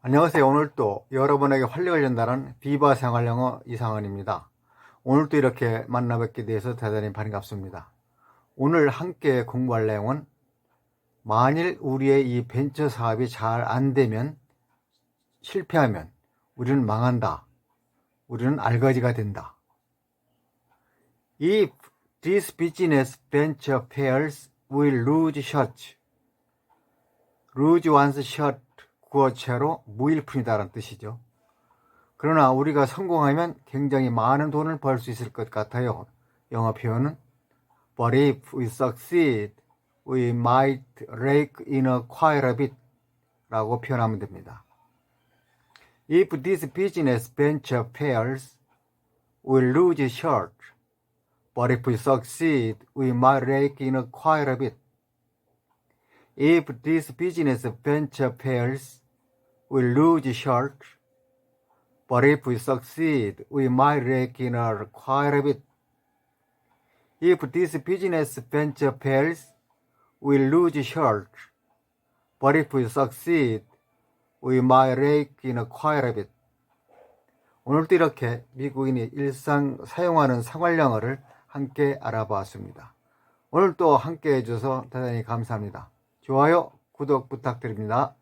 안녕하세요. 오늘 또 여러분에게 활력을 전달하는 비바 생활영어 이상원입니다. 오늘 또 이렇게 만나 뵙게 돼서 대단히 반갑습니다. 오늘 함께 공부할 내용은 만일 우리의 이 벤처 사업이 잘 안 되면 실패하면 우리는 망한다. 우리는 알거지가 된다. If this business venture fails, we'll lose shot. lose one's shot 구어체로 무일푼이다라는 뜻이죠. 그러나 우리가 성공하면 굉장히 많은 돈을 벌 수 있을 것 같아요. 영어 표현은 But if we succeed, we might rake in a quite a bit 라고 표현하면 됩니다. If this business venture fails, we'll lose short. But if we succeed, we might rake in quite a bit. If this business venture fails, we'll lose short. But if we succeed, we might rake in a quite a bit. If this business venture fails, we'll lose short. But if we succeed, we might rake in a quite a bit. 오늘도 이렇게 미국인이 일상 사용하는 생활영어를 함께 알아보았습니다. 오늘 또 함께 해줘서 대단히 감사합니다. 좋아요, 구독 부탁드립니다.